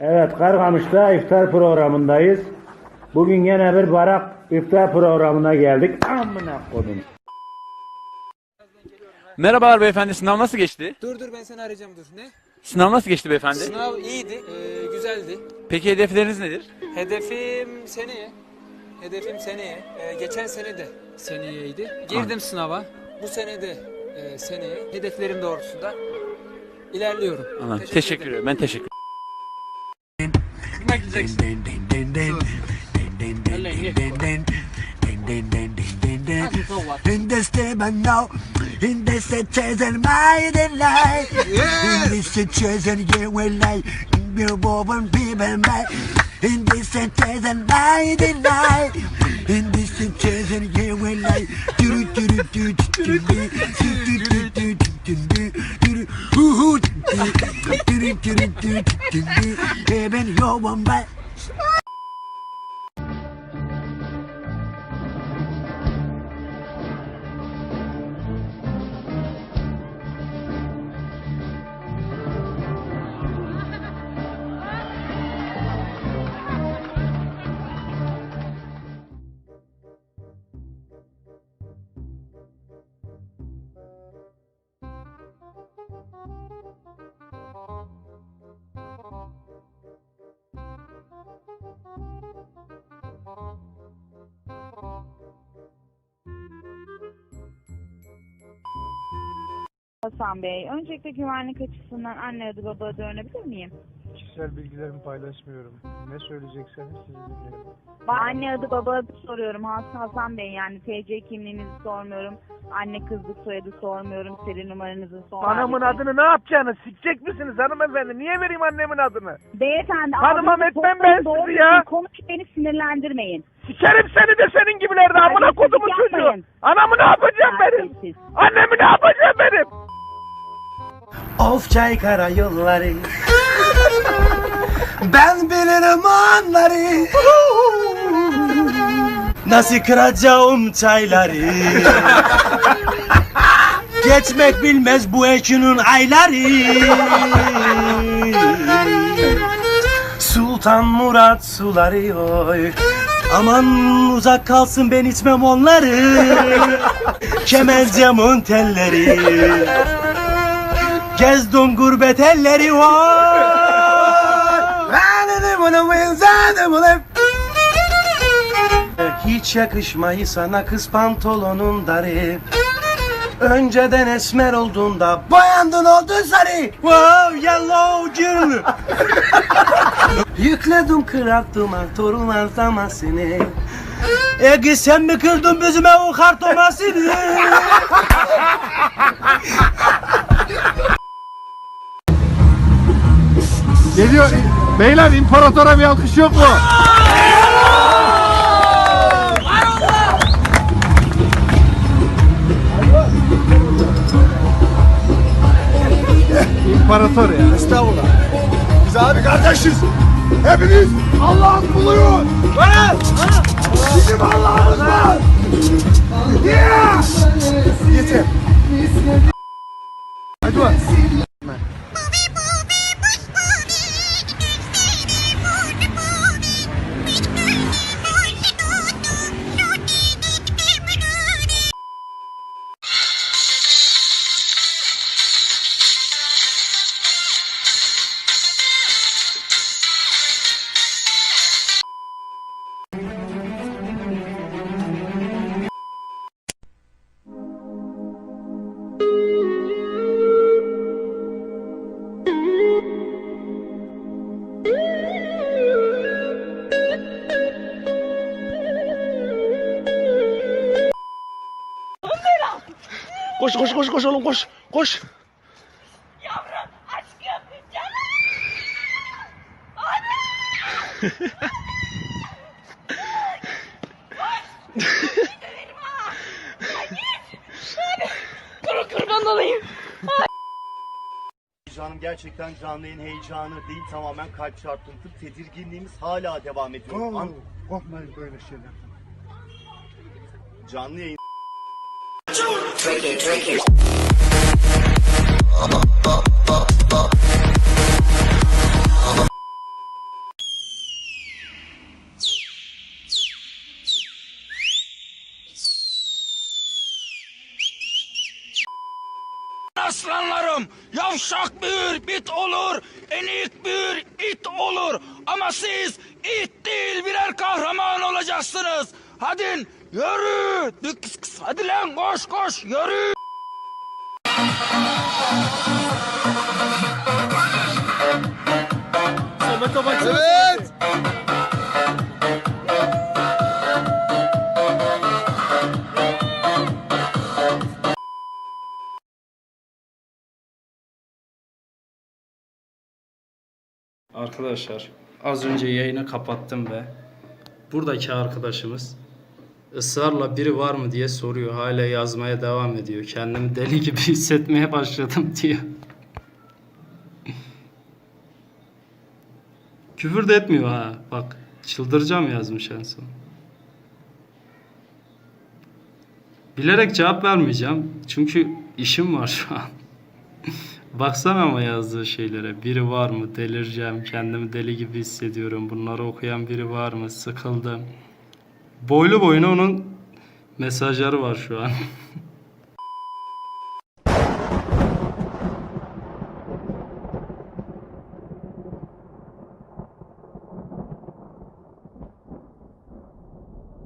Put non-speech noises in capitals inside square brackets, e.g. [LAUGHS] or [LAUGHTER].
Evet Kargamış'ta iftar programındayız. Bugün yine bir barak iftar programına geldik. Amına kodum. Merhabalar beyefendi. Sınav nasıl geçti? Dur dur ben seni arayacağım dur. Ne? Sınav nasıl geçti beyefendi? Sınav iyiydi, ee, güzeldi. Peki hedefleriniz nedir? Hedefim seneye. Hedefim seneye. Ee, geçen sene de seneyeydi. Girdim sınava. Bu sene de e, seneye. Hedeflerim doğrultusunda ilerliyorum. Anladım. Teşekkür ederim. Ben teşekkür In this time I know, in this situation, mighty light. In this situation, you will lie. You woman, people, my. In this situation, mighty light. In this situation, you will lie. Do do do do do do do do do do do do do do do Baby, you're one back. Hasan Bey, öncelikle güvenlik açısından anne adı baba adı öğrenebilir miyim? Kişisel bilgilerimi paylaşmıyorum. Ne söyleyecekseniz siz dinleyin. Ben anne adı baba adı soruyorum Hasan, Hasan Bey yani TC kimliğinizi sormuyorum. Anne kızlık soyadı sormuyorum. Seri numaranızı sormuyorum. Anamın adını ne yapacaksınız? Sikecek misiniz hanımefendi? Niye vereyim annemin adını? Beyefendi Hanımam ağzınızı etmem toplayın, ben doğru sizi ya. düzgün Konuş beni sinirlendirmeyin. Sikerim seni de senin gibilerde amına Terbiyesizlik kodumun çocuğu. Anamı ne yapacağım benim? Annemi ne yapacağım benim? Of çaykara yolları. Ben bilirim onları Nasıl kıracağım çayları? Geçmek bilmez bu ekinin ayları. Sultan Murat suları oy Aman uzak kalsın ben içmem onları. [LAUGHS] Kemercamın telleri Gezdim gurbet elleri var. Hiç yakışmayı sana kız pantolonun darı. Önceden esmer olduğunda boyandın oldun sarı. Wow yellow girl. [LAUGHS] Yükledim kırattım torun artamasını. Ege sen mi kırdın bizime o kartomasını? Geliyor. Beyler imparatora bir alkış yok mu? İmparator ya. Estağfurullah. Biz abi kardeşiz. Hepimiz Allah'ın kuluyuz. Bizim Allah'ımız var. Yeah! Koş koş koş koş oğlum koş. Koş. Heyecanım gerçekten canlı yayın heyecanı değil tamamen kalp çarpıntı. Tedirginliğimiz hala devam ediyor. An- Korkmayın böyle şeyler. canlı yayın Aslanlarım, yavşak büyür bit olur, enik büyür it olur. Ama siz it değil birer kahraman olacaksınız. Hadi yürü, Hadi lan koş koş yürü. Evet. Arkadaşlar az önce yayını kapattım ve buradaki arkadaşımız ısrarla biri var mı diye soruyor. Hala yazmaya devam ediyor. Kendimi deli gibi [LAUGHS] hissetmeye başladım diyor. [LAUGHS] Küfür de etmiyor ha. Bak çıldıracağım yazmış en son. Bilerek cevap vermeyeceğim. Çünkü işim var şu an. [LAUGHS] Baksana ama yazdığı şeylere. Biri var mı? Delireceğim. Kendimi deli gibi hissediyorum. Bunları okuyan biri var mı? Sıkıldım. Boylu boyuna onun mesajları var şu an. [LAUGHS]